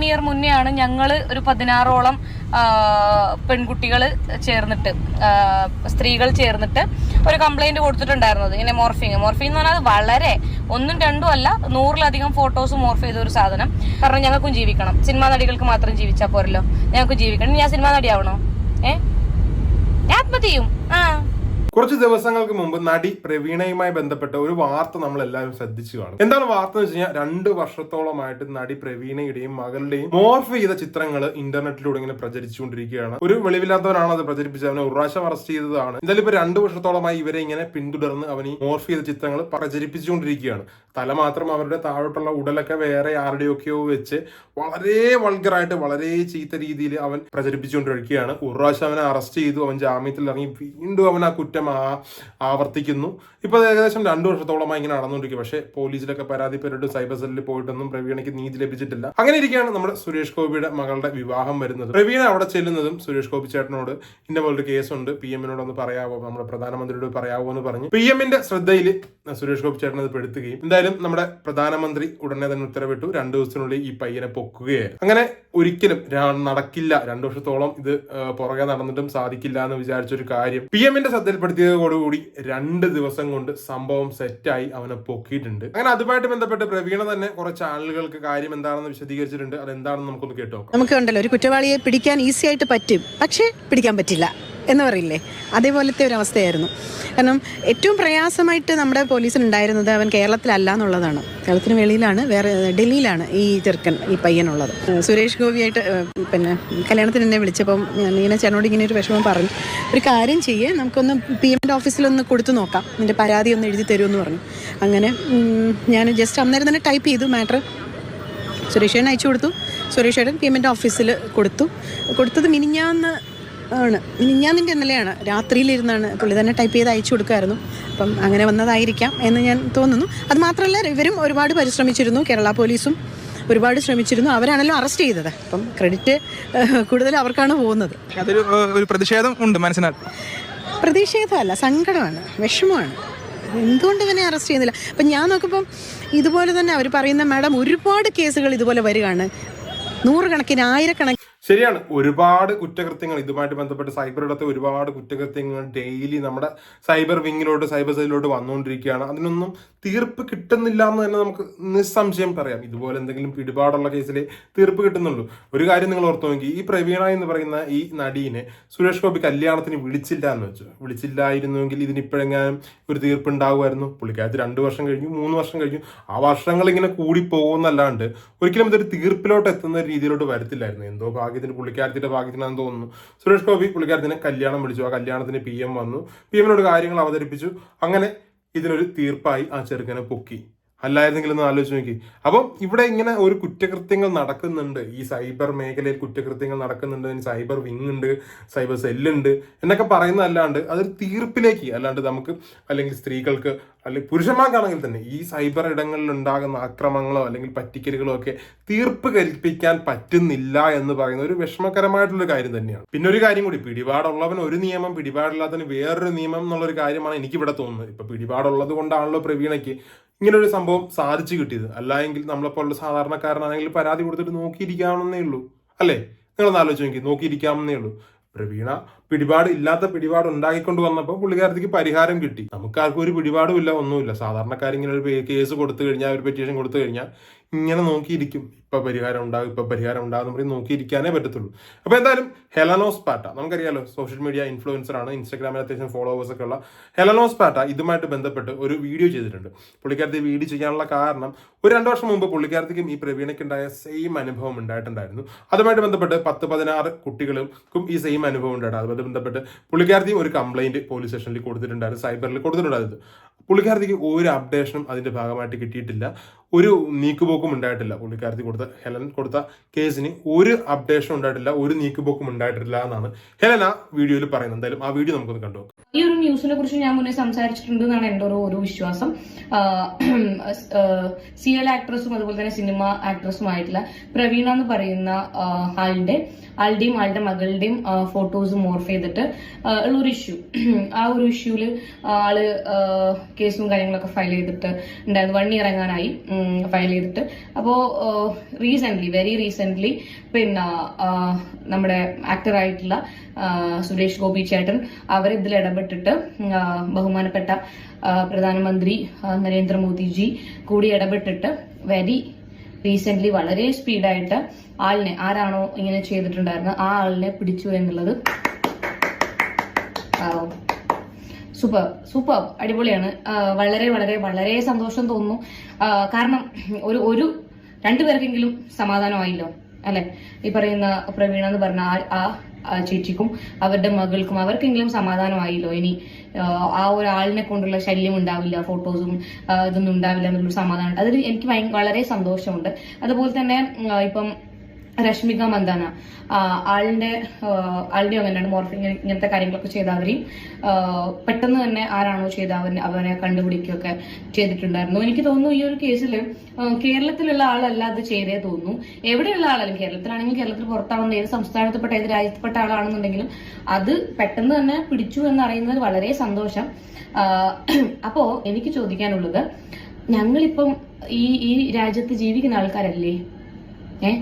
Year മുന്നെയാണ് ഞങ്ങൾ ഒരു പതിനാറോളം പെൺകുട്ടികൾ ചേർന്നിട്ട് സ്ത്രീകൾ ചേർന്നിട്ട് ഒരു കംപ്ലൈന്റ് കൊടുത്തിട്ടുണ്ടായിരുന്നത്. ഇങ്ങനെ മോർഫിങ് മോർഫിംഗ് എന്ന് പറഞ്ഞാൽ വളരെ ഒന്നും രണ്ടും അല്ല നൂറിലധികം ഫോട്ടോസ് മോർഫ് ചെയ്ത ഒരു സാധനം. കാരണം ഞങ്ങൾക്കും ജീവിക്കണം. സിനിമാ നടികൾക്ക് മാത്രം ജീവിച്ചാൽ പോരല്ലോ. ഞങ്ങൾക്കും ജീവിക്കണം. ഞാൻ സിനിമാ നടിയാവണോ? ഏ? ആത്മഹത്യ ആ. കുറച്ച് ദിവസങ്ങൾക്ക് മുമ്പ് നടി പ്രവീണയുമായി ബന്ധപ്പെട്ട ഒരു വാർത്ത നമ്മൾ എല്ലാവരും ശ്രദ്ധിച്ചു കാണും. എന്താണ് വാർത്ത എന്ന് വെച്ച് കഴിഞ്ഞാൽ രണ്ട് വർഷത്തോളമായിട്ട് നടി പ്രവീണയുടെയും മകളുടെയും മോർഫ് ചെയ്ത ചിത്രങ്ങൾ ഇന്റർനെറ്റിലൂടെ ഇങ്ങനെ പ്രചരിച്ചുകൊണ്ടിരിക്കുകയാണ്. ഒരു വെളിവില്ലാത്തവനാണ് അത് പ്രചരിപ്പിച്ചത്. അവനെ ഒരു അറസ്റ്റ് ചെയ്തതാണ്. എന്തായാലും ഇപ്പൊ രണ്ട് വർഷത്തോളമായി ഇവരെ ഇങ്ങനെ പിന്തുടർന്ന് അവൻ മോർഫ് ചെയ്ത ചിത്രങ്ങൾ പ്രചരിപ്പിച്ചുകൊണ്ടിരിക്കുകയാണ്. തല മാത്രം അവരുടെ താഴോട്ടുള്ള ഉടലൊക്കെ വേറെ ആരുടെയൊക്കെയോ വെച്ച് വളരെ വൾഗറായിട്ട് വളരെ ചീത്ത രീതിയിൽ അവൻ പ്രചരിപ്പിച്ചുകൊണ്ടിരിക്കുകയാണ്. ഒരു പ്രാവശ്യം അവനെ അറസ്റ്റ് ചെയ്തു അവൻ ജാമ്യത്തിൽ ഇറങ്ങി വീണ്ടും അവൻ ആ കുറ്റം ആ- ആവർത്തിക്കുന്നു. ഇപ്പൊ അത് ഏകദേശം രണ്ടു വർഷത്തോളമായി ഇങ്ങനെ നടന്നുകൊണ്ടിരിക്കും. പക്ഷേ പോലീസിലൊക്കെ പരാതിപ്പെട്ടിട്ട് സൈബർ സെല്ലിൽ പോയിട്ടൊന്നും പ്രവീണയ്ക്ക് നീതി ലഭിച്ചിട്ടില്ല. അങ്ങനെ ഇരിക്കുകയാണ് നമ്മുടെ സുരേഷ് ഗോപിയുടെ മകളുടെ വിവാഹം വരുന്നത്. പ്രവീണ അവിടെ ചെല്ലുന്നതും സുരേഷ് ഗോപി ചേട്ടനോട് ഇന്ന പോലൊരു കേസുണ്ട്. പി എമ്മിനോട് ഒന്ന് പറയാവോ? നമ്മുടെ പ്രധാനമന്ത്രിയോട് പറയാവോ എന്ന് പറഞ്ഞു പി എമ്മിന്റെ ശ്രദ്ധയിൽ സുരേഷ് ഗോപി ചേട്ടൻ അത് പെടുത്തുകയും. എന്തായാലും നമ്മുടെ പ്രധാനമന്ത്രി ഉടനെ തന്നെ ഉത്തരവിട്ടു. രണ്ടു ദിവസത്തിനുള്ളിൽ ഈ പയ്യനെ പൊക്കുകയായിരുന്നു. അങ്ങനെ ഒരിക്കലും നടക്കില്ല. രണ്ടു വർഷത്തോളം ഇത് പുറകെ നടന്നിട്ടും സാധിക്കില്ല എന്ന് വിചാരിച്ച ഒരു കാര്യം. പി എമ്മിന്റെ ശ്രദ്ധയിൽപ്പെടുത്തിയതോടുകൂടി രണ്ട് ദിവസം കൊണ്ട് സംഭവം സെറ്റായി അവനെ പൊക്കിയിട്ടുണ്ട്. അങ്ങനെ അതുമായിട്ട് ബന്ധപ്പെട്ട് പ്രവീണ തന്നെ കുറച്ച് ആളുകൾക്ക് കാര്യം എന്താണെന്ന് വിശദീകരിച്ചിട്ടുണ്ട്. അത് എന്താണെന്ന് നമുക്കൊന്ന് കേട്ടോ നോക്കാം. നമുക്ക് ഉണ്ടല്ലോ ഒരു കുറ്റവാളിയെ പിടിക്കാൻ ഈസി ആയിട്ട് പറ്റും. പക്ഷേ പിടിക്കാൻ പറ്റില്ല. എന്ന് പറയില്ലേ? അതേപോലത്തെ ഒരു അവസ്ഥയായിരുന്നു. കാരണം ഏറ്റവും പ്രയാസമായിട്ട് നമ്മുടെ പോലീസിൽ ഉണ്ടായിരുന്നത് അവൻ കേരളത്തിലല്ല എന്നുള്ളതാണ്. കേരളത്തിന് വെളിയിലാണ് വേറെ ഡൽഹിയിലാണ് ഈ ചെറുക്കൻ ഈ പയ്യനുള്ളത്. സുരേഷ് ഗോപിയായിട്ട് പിന്നെ കല്യാണത്തിന് എന്നെ വിളിച്ചപ്പം ഞാൻ ഇങ്ങനെ ചേട്ടനോട് ഇങ്ങനെ ഒരു വിഷമം പറഞ്ഞു. ഒരു കാര്യം ചെയ്യേ നമുക്കൊന്ന് പി എമ്മിന്റെ ഓഫീസിലൊന്ന് കൊടുത്തു നോക്കാം. നിന്റെ പരാതി ഒന്ന് എഴുതി തരുമെന്ന് പറഞ്ഞു. അങ്ങനെ ഞാൻ ജസ്റ്റ് അന്നേരം തന്നെ ടൈപ്പ് ചെയ്തു മാറ്റർ. സുരേഷ് ചേട്ടൻ അയച്ചു കൊടുത്തു. സുരേഷ് ഏട്ടൻ പി എമ്മിന്റെ ഓഫീസിൽ കൊടുത്തു. കൊടുത്തത് മിനിഞ്ഞാന്ന് ആണ്. മിനിഞ്ഞാന്നിന്റെ ഇന്നലെയാണ്. രാത്രിയിലിരുന്നാണ്. പുള്ളി തന്നെ ടൈപ്പ് ചെയ്ത് അയച്ചു കൊടുക്കുമായിരുന്നു. അപ്പം അങ്ങനെ വന്നതായിരിക്കാം എന്ന് ഞാൻ തോന്നുന്നു. അത് മാത്രമല്ല ഇവരും ഒരുപാട് പരിശ്രമിച്ചിരുന്നു. കേരള പോലീസും ഒരുപാട് ശ്രമിച്ചിരുന്നു. അവരാണല്ലോ അറസ്റ്റ് ചെയ്തത്. അപ്പം ക്രെഡിറ്റ് കൂടുതൽ അവർക്കാണ് പോകുന്നത്. അതൊരു ഒരു പ്രതിഷേധം ഉണ്ട് മനസ്സിലാക്കി പ്രതിഷേധമല്ല സങ്കടമാണ് വിഷമമാണ്. എന്തുകൊണ്ട് ഇവനെ അറസ്റ്റ് ചെയ്യുന്നില്ല? അപ്പം ഞാൻ നോക്കുമ്പം ഇതുപോലെ തന്നെ അവർ പറയുന്ന മാഡം ഒരുപാട് കേസുകൾ ഇതുപോലെ വരികയാണ്. നൂറുകണക്കിന് ആയിരക്കണക്കിന് ശരിയാണ് ഒരുപാട് കുറ്റകൃത്യങ്ങൾ ഇതുമായിട്ട് ബന്ധപ്പെട്ട് സൈബർ ഇടത്തെ ഒരുപാട് കുറ്റകൃത്യങ്ങൾ ഡെയിലി നമ്മുടെ സൈബർ വിങ്ങിലോട്ട് സൈബർ സെല്ലിലോട്ട് വന്നുകൊണ്ടിരിക്കുകയാണ്. അതിനൊന്നും തീർപ്പ് കിട്ടുന്നില്ല എന്ന് തന്നെ നമുക്ക് നിസ്സംശയം പറയാം. ഇതുപോലെ എന്തെങ്കിലും പിടിപാടുള്ള കേസിൽ തീർപ്പ് കിട്ടുന്നുള്ളൂ. ഒരു കാര്യം നിങ്ങൾ ഓർത്തു നോക്കി ഈ പ്രവീണ എന്ന് പറയുന്ന ഈ നടീനെ സുരേഷ് ഗോപി കല്യാണത്തിന് വിളിച്ചില്ല എന്ന് വെച്ചു. വിളിച്ചില്ലായിരുന്നുവെങ്കിൽ ഇതിനിപ്പോഴെങ്ങാനും ഒരു തീർപ്പ് ഉണ്ടാകുമായിരുന്നു പുള്ളിക്കാരത്തിൽ രണ്ട് വർഷം കഴിഞ്ഞു മൂന്ന് വർഷം കഴിഞ്ഞു. ആ വർഷങ്ങൾ ഇങ്ങനെ കൂടി പോകുന്നല്ലാണ്ട് ഒരിക്കലും ഇതൊരു തീർപ്പിലോട്ട് എത്തുന്ന രീതിയിലോട്ട് വരത്തില്ലായിരുന്നു. എന്തോ ഭാഗ്യത്തിന് പുള്ളിക്കാരത്തിന്റെ ഭാഗ്യത്തിനാണെന്ന് തോന്നുന്നു. സുരേഷ് ഗോപി പുള്ളിക്കാരത്തിനെ കല്യാണം വിളിച്ചു. ആ കല്യാണത്തിന് പി എം വന്നു. പി എമ്മിനോട് കാര്യങ്ങൾ അവതരിപ്പിച്ചു. അങ്ങനെ ഇതിനൊരു തീർപ്പായി ആ ചെറുക്കനെ പൊക്കി. അല്ലായിരുന്നെങ്കിൽ ഒന്ന് ആലോചിച്ച് നോക്കി. അപ്പം ഇവിടെ ഇങ്ങനെ ഒരു കുറ്റകൃത്യങ്ങൾ നടക്കുന്നുണ്ട്. ഈ സൈബർ മേഖലയിൽ കുറ്റകൃത്യങ്ങൾ നടക്കുന്നുണ്ട്. സൈബർ വിങ് ഉണ്ട് സൈബർ സെല്ലുണ്ട് എന്നൊക്കെ പറയുന്നതല്ലാണ്ട് അതൊരു തീർപ്പിലേക്ക് അല്ലാണ്ട് നമുക്ക് അല്ലെങ്കിൽ സ്ത്രീകൾക്ക് അല്ലെങ്കിൽ പുരുഷന്മാർക്കാണെങ്കിൽ തന്നെ ഈ സൈബർ ഇടങ്ങളിൽ ഉണ്ടാകുന്ന ആക്രമങ്ങളോ അല്ലെങ്കിൽ പറ്റിക്കലുകളോ ഒക്കെ തീർപ്പ് കൽപ്പിക്കാൻ പറ്റുന്നില്ല എന്ന് പറയുന്ന ഒരു വിഷമകരമായിട്ടുള്ള കാര്യം തന്നെയാണ്. പിന്നെ ഒരു കാര്യം കൂടി പിടിപാടുള്ളവൻ ഒരു നിയമം പിടിപാടില്ലാത്തവന് വേറൊരു നിയമം എന്നുള്ളൊരു കാര്യമാണ് എനിക്ക് ഇവിടെ തോന്നുന്നത്. ഇപ്പൊ പിടിപാടുള്ളത് കൊണ്ടാണല്ലോ പ്രവീണയ്ക്ക് ഇങ്ങനെ ഒരു സംഭവം സാധിച്ചു കിട്ടിയത്. അല്ലായെങ്കിൽ നമ്മളെപ്പോലുള്ള സാധാരണക്കാരനാണെങ്കിൽ പരാതി കൊടുത്തിട്ട് നോക്കിയിരിക്കാമെന്നേ ഉള്ളൂ. അല്ലേ? നിങ്ങളൊന്ന് ആലോചിച്ച് നോക്കി നോക്കിയിരിക്കാമെന്നേ ഉള്ളൂ. പ്രവീണ പിടിപാട് ഇല്ലാത്ത പിടിപാട് ഉണ്ടാക്കിക്കൊണ്ട് വന്നപ്പോൾ പുള്ളിക്കാരത്തേക്ക് പരിഹാരം കിട്ടി. നമുക്കാർക്കും ഒരു പിടിപാടും ഇല്ല ഒന്നുമില്ല. സാധാരണക്കാരിങ്ങനെ ഒരു കേസ് കൊടുത്തു കഴിഞ്ഞാൽ ഒരു പെറ്റീഷൻ കൊടുത്തു കഴിഞ്ഞാൽ ഇങ്ങനെ നോക്കിയിരിക്കും. ഇപ്പൊ പരിഹാരം ഉണ്ടാകും ഇപ്പൊ പരിഹാരം ഉണ്ടാകും എന്ന് പറയും നോക്കിയിരിക്കാനേ പറ്റത്തുള്ളൂ. അപ്പൊ എന്തായാലും ഹെലനോസ് പാറ്റ നമുക്കറിയാലോ സോഷ്യൽ മീഡിയ ഇൻഫ്ലുവൻസർ ആണ്. ഇൻസ്റ്റാഗ്രാമിൽ അത്യാവശ്യം ഫോളോവേഴ്സ് ഒക്കെ ഉള്ള ഹെലനോസ് പാറ്റ ഇതുമായിട്ട് ബന്ധപ്പെട്ട് ഒരു വീഡിയോ ചെയ്തിട്ടുണ്ട്. പുള്ളിക്കാരത്തി വീഡിയോ ചെയ്യാനുള്ള കാരണം ഒരു രണ്ടു വർഷം മുമ്പ് പുള്ളിക്കാരത്തിക്കും ഈ പ്രവീണയ്ക്കുണ്ടായ സെയിം അനുഭവം ഉണ്ടായിട്ടുണ്ടായിരുന്നു. അതുമായിട്ട് ബന്ധപ്പെട്ട് പത്ത് പതിനാറ് കുട്ടികൾക്കും ഈ സെയിം അനുഭവം ഉണ്ടായിരുന്നു. അതുമായിട്ട് ബന്ധപ്പെട്ട് പുള്ളിക്കാരത്തിയും ഒരു കംപ്ലൈന്റ് പോലീസ് സ്റ്റേഷനിൽ കൊടുത്തിട്ടുണ്ടായിരുന്നു. സൈബറിൽ കൊടുത്തിട്ടുണ്ടായിരുന്നു. പുള്ളിക്കാരത്തിക്ക് ഒരു അപ്ഡേഷനും അതിന്റെ ഭാഗമായിട്ട് കിട്ടിയിട്ടില്ല. ഒരു നീക്കുപോക്കും ഉണ്ടായിട്ടില്ല. പുള്ളിക്കാരത്തി കൊടുത്ത ഹെലൻ കൊടുത്ത കേസിന് ഒരു അപ്ഡേഷനും ഉണ്ടായിട്ടില്ല ഒരു നീക്കുപോക്കും ഉണ്ടായിട്ടില്ല എന്നാണ് ഹെലൻ ആ വീഡിയോയിൽ പറയുന്നത്. എന്തായാലും ആ വീഡിയോ നമുക്കൊന്ന് കണ്ടു ന്യൂസിനെ കുറിച്ച് ഞാൻ മുന്നേ സംസാരിച്ചിട്ടുണ്ട് എന്നാണ് എന്റെ ഒരു ഒരു വിശ്വാസം. സീരിയൽ ആക്ട്രസും അതുപോലെ തന്നെ സിനിമ ആക്ട്രസുമായിട്ടുള്ള പ്രവീണ എന്ന് പറയുന്ന ആളുടെ ആളുടെയും ആളുടെ മകളുടെയും ഫോട്ടോസ് മോർഫ് ചെയ്തിട്ട് ഉള്ള ഒരു ഇഷ്യൂ ആ ഒരു ഇഷ്യൂൽ ആൾ കേസും കാര്യങ്ങളൊക്കെ ഫയൽ ചെയ്തിട്ട് ഉണ്ടായിരുന്നു വൺ ഇയർ എങ്ങാനായി ഫയൽ ചെയ്തിട്ട്. അപ്പോ റീസെന്റ് വെരി റീസെന്റ് പിന്നെ നമ്മുടെ ആക്ടറായിട്ടുള്ള സുരേഷ് ഗോപി ചേട്ടൻ അവരിതിൽ ഇടപെട്ടിട്ട് ആ, ബഹുമാനപ്പെട്ട പ്രധാനമന്ത്രി നരേന്ദ്രമോദിജി കൂടി ഇടപെട്ടിട്ട് വെരി റീസെന്റ് വളരെ സ്പീഡായിട്ട് ആളിനെ ആരാണോ ഇങ്ങനെ ചെയ്തിട്ടുണ്ടായിരുന്നത് ആ ആളിനെ പിടിച്ചു എന്നുള്ളത് സൂപ്പർ സൂപ്പർ അടിപൊളിയാണ്. വളരെ വളരെ വളരെ സന്തോഷം തോന്നുന്നു. കാരണം ഒരു ഒരു രണ്ടുപേർക്കെങ്കിലും സമാധാനമായില്ലോ അല്ലെ? ഈ പറയുന്ന പ്രവീണ എന്ന് പറഞ്ഞ ആ ചേച്ചിക്കും അവരുടെ മകൾക്കും അവർക്കെങ്കിലും സമാധാനമായില്ലോ. ഇനി ആ, ഒരാളിനെ കൊണ്ടുള്ള ശല്യം ഉണ്ടാവില്ല ഫോട്ടോസും ഇതൊന്നും ഉണ്ടാവില്ല എന്നുള്ളൊരു സമാധാനം. അതിൽ എനിക്ക് വളരെ സന്തോഷമുണ്ട്. അതുപോലെ തന്നെ ഇപ്പം രശ്മിക മന്ദാന. ആളിന്റെ ആളുടെ അങ്ങനെയാണ് മോർഫിംഗ് ഇങ്ങനത്തെ കാര്യങ്ങളൊക്കെ ചെയ്ത അവരെയും പെട്ടെന്ന് തന്നെ ആരാണോ ചെയ്ത അവനെ കണ്ടുപിടിക്കുകയൊക്കെ ചെയ്തിട്ടുണ്ടായിരുന്നു. എനിക്ക് തോന്നുന്നു ഈ ഒരു കേസിൽ കേരളത്തിലുള്ള ആളല്ല അത് ചെയ്തേ തോന്നുന്നു. എവിടെയുള്ള ആളാലും കേരളത്തിലാണെങ്കിൽ കേരളത്തിൽ പുറത്താണെന്ന് ഏത് സംസ്ഥാനത്തിൽപ്പെട്ട ഏത് രാജ്യത്തിൽപ്പെട്ട ആളാണെന്നുണ്ടെങ്കിലും അത് പെട്ടെന്ന് തന്നെ പിടിച്ചു എന്നറിയുന്നത് വളരെ സന്തോഷം. അപ്പോ എനിക്ക് ചോദിക്കാനുള്ളത് ഞങ്ങളിപ്പം ഈ ഈ രാജ്യത്ത് ജീവിക്കുന്ന ആൾക്കാരല്ലേ? ഏ?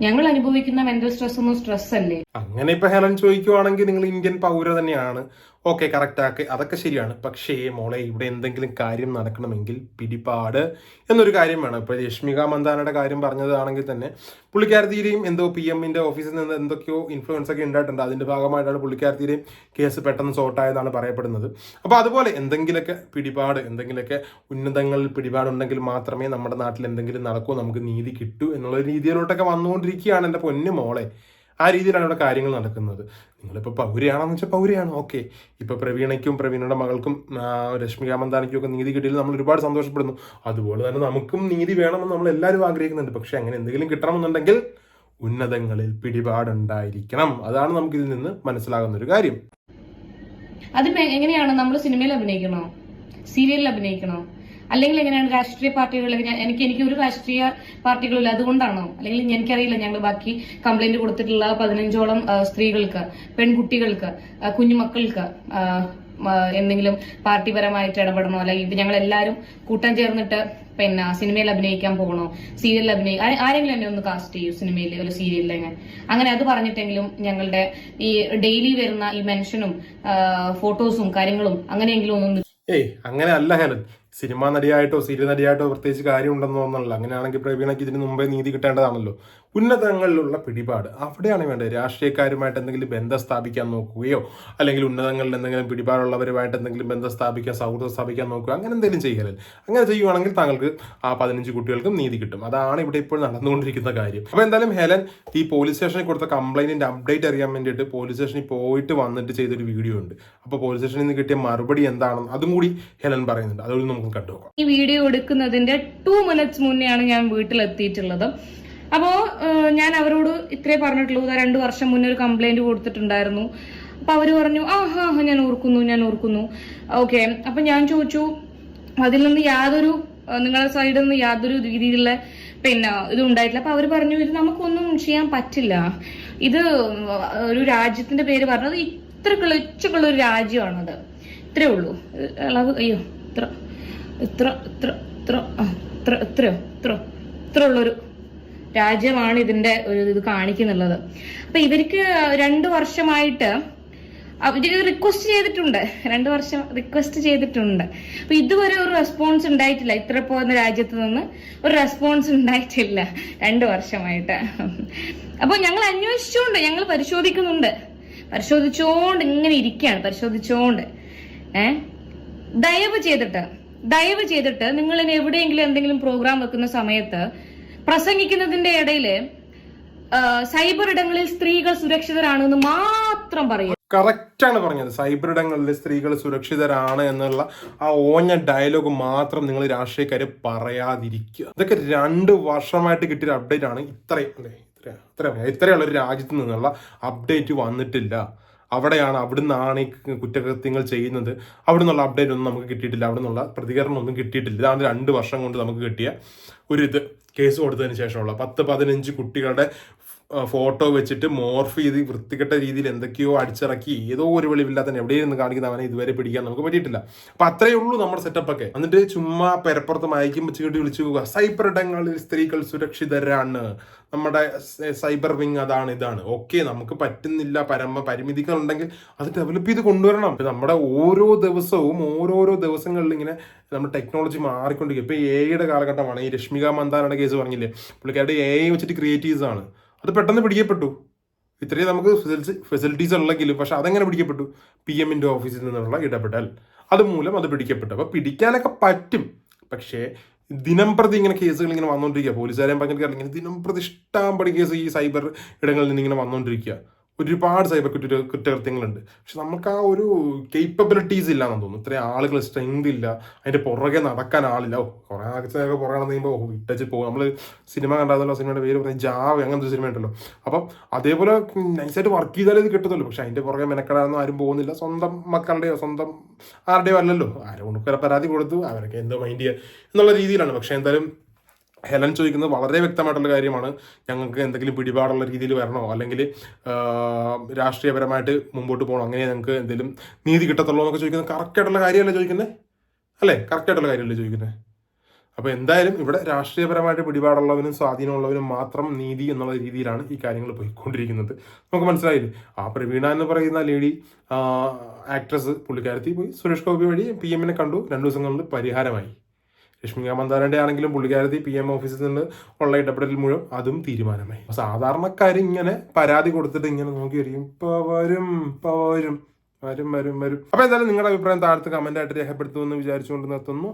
ഞങ്ങൾ അനുഭവിക്കുന്ന മെന്റൽ സ്ട്രെസ് ഒന്നും സ്ട്രെസ് അല്ലേ? അങ്ങനെ ഇപ്പൊ ഹെലൻ ചോദിക്കുവാണെങ്കിൽ നിങ്ങൾ ഇന്ത്യൻ പൗര തന്നെയാണ്. ഓക്കെ കറക്റ്റ് ആക്കി അതൊക്കെ ശരിയാണ്. പക്ഷേ മോളെ ഇവിടെ എന്തെങ്കിലും കാര്യം നടക്കണമെങ്കിൽ പിടിപാട് എന്നൊരു കാര്യം വേണം. ഇപ്പോൾ രശ്മിക മന്ദാനയുടെ കാര്യം പറഞ്ഞതാണെങ്കിൽ തന്നെ പുള്ളിക്കാരത്തീരെയും എന്തോ പി എമ്മിന്റെ ഓഫീസിൽ നിന്ന് എന്തൊക്കെയോ ഇൻഫ്ലുവൻസ് ഒക്കെ ഉണ്ടായിട്ടുണ്ട്. അതിന്റെ ഭാഗമായിട്ടാണ് പുള്ളിക്കാരത്തീരെയും കേസ് പെട്ടെന്ന് സോർട്ടായതാണ് പറയപ്പെടുന്നത്. അപ്പോൾ അതുപോലെ എന്തെങ്കിലുമൊക്കെ പിടിപാട് എന്തെങ്കിലുമൊക്കെ ഉന്നതങ്ങളിൽ പിടിപാടുണ്ടെങ്കിൽ മാത്രമേ നമ്മുടെ നാട്ടിൽ എന്തെങ്കിലും നടക്കൂ നമുക്ക് നീതി കിട്ടൂ എന്നുള്ള രീതിയിലോട്ടൊക്കെ വന്നുകൊണ്ടിരിക്കുകയാണ് എന്റെ പൊന്നു മോളെ. ആ രീതിയിലാണ് ഇവിടെ കാര്യങ്ങൾ നടക്കുന്നത്. നിങ്ങളിപ്പോൾ പൗരയാണെന്ന് വെച്ചാൽ പൗരയാണ്. ഓക്കെ. ഇപ്പോൾ പ്രവീണയ്ക്കും പ്രവീണയുടെ മകൾക്കും രശ്മിക മന്ദാനയ്ക്കും ഒക്കെ നീതി കിട്ടിയതിൽ നമ്മൾ ഒരുപാട് സന്തോഷപ്പെടുന്നു. അതുപോലെ തന്നെ നമുക്കും നീതി വേണമെന്ന് നമ്മൾ എല്ലാവരും ആഗ്രഹിക്കുന്നുണ്ട്. പക്ഷേ അങ്ങനെ എന്തെങ്കിലും കിട്ടണമെന്നുണ്ടെങ്കിൽ ഉന്നതങ്ങളിൽ പിടിപാടുണ്ടായിരിക്കണം. അതാണ് നമുക്ക് ഇതിൽ നിന്ന് മനസ്സിലാകുന്ന ഒരു കാര്യം. അതിപ്പോ എങ്ങനെയാണ് നമ്മൾ സിനിമയിൽ അഭിനയിക്കണോ? സീരിയലിൽ അഭിനയിക്കണോ? അല്ലെങ്കിൽ എങ്ങനെയാണ് രാഷ്ട്രീയ പാർട്ടികൾ എനിക്ക് എനിക്ക് ഒരു രാഷ്ട്രീയ പാർട്ടികളില്ല. അതുകൊണ്ടാണോ? അല്ലെങ്കിൽ എനിക്കറിയില്ല ഞങ്ങൾ ബാക്കി കംപ്ലൈന്റ് കൊടുത്തിട്ടുള്ള പതിനഞ്ചോളം സ്ത്രീകൾക്ക് പെൺകുട്ടികൾക്ക് കുഞ്ഞുമക്കൾക്ക് എന്തെങ്കിലും പാർട്ടിപരമായിട്ട് ഇടപെടണോ? അല്ലെങ്കിൽ ഞങ്ങൾ എല്ലാവരും കൂട്ടം ചേർന്നിട്ട് പിന്നെ സിനിമയിൽ അഭിനയിക്കാൻ പോകണോ? സീരിയലിൽ അഭിനയി ആരെങ്കിലും എന്നെ ഒന്ന് കാസ്റ്റ് ചെയ്യൂ സിനിമയിൽ ഒരു സീരിയലിൽ ഞാൻ അങ്ങനെ അത് പറഞ്ഞിട്ടെങ്കിലും ഞങ്ങളുടെ ഈ ഡെയിലി വരുന്ന ഈ മെൻഷനും ഫോട്ടോസും കാര്യങ്ങളും അങ്ങനെയെങ്കിലും ഒന്നും ഏയ് അങ്ങനെ അല്ല ഹെലൻ സിനിമാ നടിയായിട്ടോ സീരിയൽ നടിയായിട്ടോ പ്രത്യേകിച്ച് കാര്യമുണ്ടെന്ന് തോന്നുന്നില്ല. അങ്ങനെയാണെങ്കിൽ പ്രവീണയ്ക്ക് ഇതിന് മുമ്പേ നീതി കിട്ടേണ്ടതാണല്ലോ. ഉന്നതങ്ങളിലുള്ള പിടിപാട്. അവിടെയാണ് വേണ്ടത്. രാഷ്ട്രീയക്കാരുമായിട്ട് എന്തെങ്കിലും ബന്ധം സ്ഥാപിക്കാൻ നോക്കുകയോ അല്ലെങ്കിൽ ഉന്നതങ്ങളിൽ എന്തെങ്കിലും പിടിപാടുള്ളവരുമായിട്ട് എന്തെങ്കിലും ബന്ധം സ്ഥാപിക്കാൻ സൗഹൃദം സ്ഥാപിക്കാൻ നോക്കുക അങ്ങനെ എന്തെങ്കിലും ചെയ്യലൻ അങ്ങനെ ചെയ്യുവാണെങ്കിൽ താങ്കൾക്ക് ആ പതിനഞ്ച് കുട്ടികൾക്കും നീതി കിട്ടും. അതാണ് ഇവിടെ ഇപ്പോൾ നടന്നുകൊണ്ടിരിക്കുന്ന കാര്യം. അപ്പോൾ എന്തായാലും ഹെലൻ ഈ പോലീസ് സ്റ്റേഷനിൽ കൊടുത്ത കംപ്ലൈന്റിന്റെ അപ്ഡേറ്റ് അറിയാൻ വേണ്ടിയിട്ട് പോലീസ് സ്റ്റേഷനിൽ പോയിട്ട് വന്നിട്ട് ചെയ്തൊരു വീഡിയോ ഉണ്ട്. അപ്പോൾ പോലീസ് സ്റ്റേഷനിൽ നിന്ന് കിട്ടിയ മറുപടി എന്താണെന്ന് അതും കൂടി ഹെലൻ പറയുന്നുണ്ട്. അതൊരു നമുക്ക് കണ്ടു നോക്കാം ഈ വീഡിയോ എടുക്കുന്നതിന്റെ ടു മിനിറ്റ്സ് മുന്നെയാണ് ഞാൻ വീട്ടിലെത്തിയിട്ടുള്ളത്. അപ്പോ ഏഹ്, ഞാൻ അവരോട് ഇത്രേ പറഞ്ഞിട്ടുള്ളൂ. രണ്ടു വർഷം മുന്നേ ഒരു കംപ്ലൈന്റ് കൊടുത്തിട്ടുണ്ടായിരുന്നു. അപ്പൊ അവർ പറഞ്ഞു ആ ഹാ ഞാൻ ഓർക്കുന്നു ഞാൻ ഓർക്കുന്നു. ഓക്കെ അപ്പൊ ഞാൻ ചോദിച്ചു അതിൽ നിന്ന് യാതൊരു നിങ്ങളുടെ സൈഡിൽ നിന്ന് യാതൊരു രീതിയിലുള്ള പിന്നെ ഇത് ഉണ്ടായിട്ടില്ല. അപ്പൊ അവർ പറഞ്ഞു ഇത് നമുക്കൊന്നും ചെയ്യാൻ പറ്റില്ല. ഇത് ഒരു രാജ്യത്തിന്റെ പേര് പറഞ്ഞത് ഇത്ര കിളിച്ചുള്ള ഒരു രാജ്യമാണത്. ഇത്രേ ഉള്ളൂ. ഇളവ് അയ്യോ ഇത്ര ഇത്ര ഇത്ര ഇത്ര ഇത്ര ഇത്രയോ ഇത്ര ഇത്ര ഉള്ളൊരു രാജ്യമാണ് ഇതിന്റെ ഒരു ഇത് കാണിക്കുന്നുള്ളത്. അപ്പൊ ഇവർക്ക് രണ്ടു വർഷമായിട്ട് റിക്വസ്റ്റ് ചെയ്തിട്ടുണ്ട്. രണ്ടു വർഷം റിക്വസ്റ്റ് ചെയ്തിട്ടുണ്ട്. അപ്പൊ ഇതുവരെ ഒരു റെസ്പോൺസ് ഉണ്ടായിട്ടില്ല. ഇത്ര പോകുന്ന രാജ്യത്ത് നിന്ന് ഒരു റെസ്പോൺസ് ഉണ്ടായിട്ടില്ല. രണ്ടു വർഷമായിട്ട്. അപ്പൊ ഞങ്ങൾ അന്വേഷിച്ചുകൊണ്ട് ഞങ്ങൾ പരിശോധിക്കുന്നുണ്ട്. പരിശോധിച്ചോണ്ട് ഇങ്ങനെ ഇരിക്കുകയാണ്. പരിശോധിച്ചോണ്ട്. ഏഹ് ദയവ് ചെയ്തിട്ട് ദയവ് ചെയ്തിട്ട് നിങ്ങൾ ഇനി എവിടെയെങ്കിലും എന്തെങ്കിലും പ്രോഗ്രാം വെക്കുന്ന സമയത്ത് പ്രസംഗിക്കുന്നതിന്റെ ഇടയിൽ സൈബർ ഇടങ്ങളിൽ സ്ത്രീകൾ സുരക്ഷിതരാണ് എന്ന് മാത്രം പറയുക. കറക്റ്റാണ് പറഞ്ഞത്. സൈബർ ഇടങ്ങളിൽ സ്ത്രീകൾ സുരക്ഷിതരാണ് എന്നുള്ള ആ ഓഞ്ഞ ഡയലോഗ് മാത്രം നിങ്ങൾ രാഷ്ട്രീയക്കാര് പറയാതിരിക്കുക. ഇതൊക്കെ രണ്ട് വർഷമായിട്ട് കിട്ടിയ അപ്ഡേറ്റ് ആണ്. ഇത്രയും അല്ലേ? ഇത്ര ഇത്ര ഇത്രയുള്ള ഒരു രാജ്യത്ത് നിന്നുള്ള അപ്ഡേറ്റ് വന്നിട്ടില്ല. അവിടെയാണ് അവിടുന്നാണ് ഈ കുറ്റകൃത്യങ്ങൾ ചെയ്യുന്നത്. അവിടെ നിന്നുള്ള അപ്ഡേറ്റ് ഒന്നും നമുക്ക് കിട്ടിയിട്ടില്ല. അവിടെ നിന്നുള്ള പ്രതികരണം ഒന്നും കിട്ടിയിട്ടില്ല. ഇതാണ് രണ്ട് വർഷം കൊണ്ട് നമുക്ക് കിട്ടിയ ഒരു ഇത്. കേസ് കൊടുത്തതിന് ശേഷമുള്ള പത്ത് പതിനഞ്ച് കുട്ടികളുടെ ഫോട്ടോ വെച്ചിട്ട് മോർഫ് ചെയ്ത് വൃത്തികെട്ട രീതിയിൽ എന്തൊക്കെയോ അടിച്ചിറക്കി ഏതോ ഒരു വെളിവില്ലാത്ത എവിടെ നിന്ന് കാണിക്കുന്ന അവനെ ഇതുവരെ പിടിക്കാൻ നമുക്ക് പറ്റിയിട്ടില്ല. അപ്പൊ അത്രയേ ഉള്ളൂ നമ്മുടെ സെറ്റപ്പ് ഒക്കെ. എന്നിട്ട് ചുമ്മാ പെരപ്പുറത്ത് മയക്കും വെച്ച് വിളിച്ചു പോകുക സൈബർ ഇടങ്ങളിൽ സ്ത്രീകൾ സുരക്ഷിതരാണ്. നമ്മുടെ സൈബർ വിങ് അതാണ് ഇതാണ്. ഓക്കെ നമുക്ക് പറ്റുന്നില്ല പരമ പരിമിതികൾ ഉണ്ടെങ്കിൽ അത് ഡെവലപ്പ് ചെയ്ത് കൊണ്ടുവരണം. നമ്മുടെ ഓരോ ദിവസവും ഓരോരോ ദിവസങ്ങളിൽ ഇങ്ങനെ നമ്മുടെ ടെക്നോളജി മാറിക്കൊണ്ടിരിക്കും. ഇപ്പൊ എയുടെ കാലഘട്ടമാണ്. ഈ രശ്മിക മന്ദാനയുടെ കേസ് പറഞ്ഞില്ലേ? പുള്ളിക്കാരുടെ എ വെച്ചിട്ട് ക്രിയേറ്റീവ്സ് ആണ്. അത് പെട്ടെന്ന് പിടിക്കപ്പെട്ടു. ഇത്രയും നമുക്ക് ഫെസിലിറ്റീസ് ഉള്ളെങ്കിലും പക്ഷെ അതെങ്ങനെ പിടിക്കപ്പെട്ടു? പി എമ്മിന്റെ ഓഫീസിൽ നിന്നുള്ള ഇടപെടൽ. അതുമൂലം അത് പിടിക്കപ്പെട്ടു. അപ്പൊ പിടിക്കാനൊക്കെ പറ്റും. പക്ഷേ ദിനം പ്രതി ഇങ്ങനെ കേസുകൾ ഇങ്ങനെ വന്നുകൊണ്ടിരിക്കുക പോലീസുകാരെയും പങ്കെടുക്കാറില്ല ഇങ്ങനെ ദിനം പ്രതി ഇഷ്ടംപടി കേസ് ഈ സൈബർ ഇടങ്ങളിൽ നിന്ന് ഇങ്ങനെ വന്നുകൊണ്ടിരിക്കുക ഒരുപാട് സൈബർ കുറ്റ കുറ്റകൃത്യങ്ങളുണ്ട്. പക്ഷെ നമുക്ക് ആ ഒരു കേപ്പബിലിറ്റീസ് ഇല്ല തോന്നുന്നു. ഇത്രയും ആളുകൾ സ്ട്രെങ്ത് ഇല്ല. അതിന്റെ പുറകെ നടക്കാൻ ആളില്ല. ഓ കുറെ ആഴ്ചയൊക്കെ പുറകെ നടന്ന് കഴിയുമ്പോൾ ഓ ഇട്ടച്ച് പോകും. നമ്മൾ സിനിമ കണ്ടായിരുന്നല്ലോ സിനിമയുടെ പേര് പറഞ്ഞാൽ ജാവ് അങ്ങനത്തെ സിനിമ ഉണ്ടല്ലോ അപ്പം അതേപോലെ നൈസായിട്ട് വർക്ക് ചെയ്താലേ ഇത് കിട്ടത്തുള്ളൂ. പക്ഷെ അതിന്റെ പുറകെ മെനക്കെടാനൊന്നും ആരും പോകുന്നില്ല. സ്വന്തം മക്കളുടെയോ സ്വന്തം ആരുടെയോ അല്ലല്ലോ. ആരും കൊണ്ട് പരാതി കൊടുത്തു. അവരൊക്കെ എന്തോ മൈൻഡ് ചെയ്യുക എന്നുള്ള രീതിയിലാണ്. പക്ഷെ എന്തായാലും ഹെലൻ ചോദിക്കുന്നത് വളരെ വ്യക്തമായിട്ടുള്ള കാര്യമാണ്. ഞങ്ങൾക്ക് എന്തെങ്കിലും പിടിപാടുള്ള രീതിയിൽ വരണോ? അല്ലെങ്കിൽ രാഷ്ട്രീയപരമായിട്ട് മുമ്പോട്ട് പോകണോ? അങ്ങനെ ഞങ്ങൾക്ക് എന്തെങ്കിലും നീതി കിട്ടത്തുള്ളൂ എന്നൊക്കെ ചോദിക്കുന്നത് കറക്റ്റായിട്ടുള്ള കാര്യമല്ലേ ചോദിക്കുന്നത് അല്ലേ? കറക്റ്റായിട്ടുള്ള കാര്യമല്ലേ ചോദിക്കുന്നത് അപ്പോൾ എന്തായാലും ഇവിടെ രാഷ്ട്രീയപരമായിട്ട് പിടിപാടുള്ളവനും സ്വാധീനമുള്ളവനും മാത്രം നീതി എന്നുള്ള രീതിയിലാണ് ഈ കാര്യങ്ങൾ പോയിക്കൊണ്ടിരിക്കുന്നത്. നമുക്ക് മനസ്സിലായില്ലേ? ആ പ്രവീണ എന്ന് പറയുന്ന ലേഡി ആക്ട്രസ് പുള്ളിക്കാരത്തി പോയി സുരേഷ് ഗോപി വഴി പി എമ്മിനെ കണ്ടു. രണ്ടു ദിവസം കൊണ്ട് പരിഹാരമായി. രശ്മിക മന്ദാരന്റെ ആണെങ്കിലും പുള്ളിക്കാരത്തി പി എം ഓഫീസിൽ നിന്ന് ഉള്ള ഇടപെടൽ മുഴുവൻ അതും തീരുമാനമായി. സാധാരണക്കാർ ഇങ്ങനെ പരാതി കൊടുത്തിട്ട് ഇങ്ങനെ നോക്കി വരും ഇപ്പൊ വരും ഇപ്പൊ വരും വരും വരും വരും. അപ്പോൾ എന്തായാലും നിങ്ങളുടെ അഭിപ്രായം താഴത്ത് കമന്റ് ആയിട്ട് രേഖപ്പെടുത്തുമെന്ന് വിചാരിച്ചുകൊണ്ട് നിർത്തുന്നു.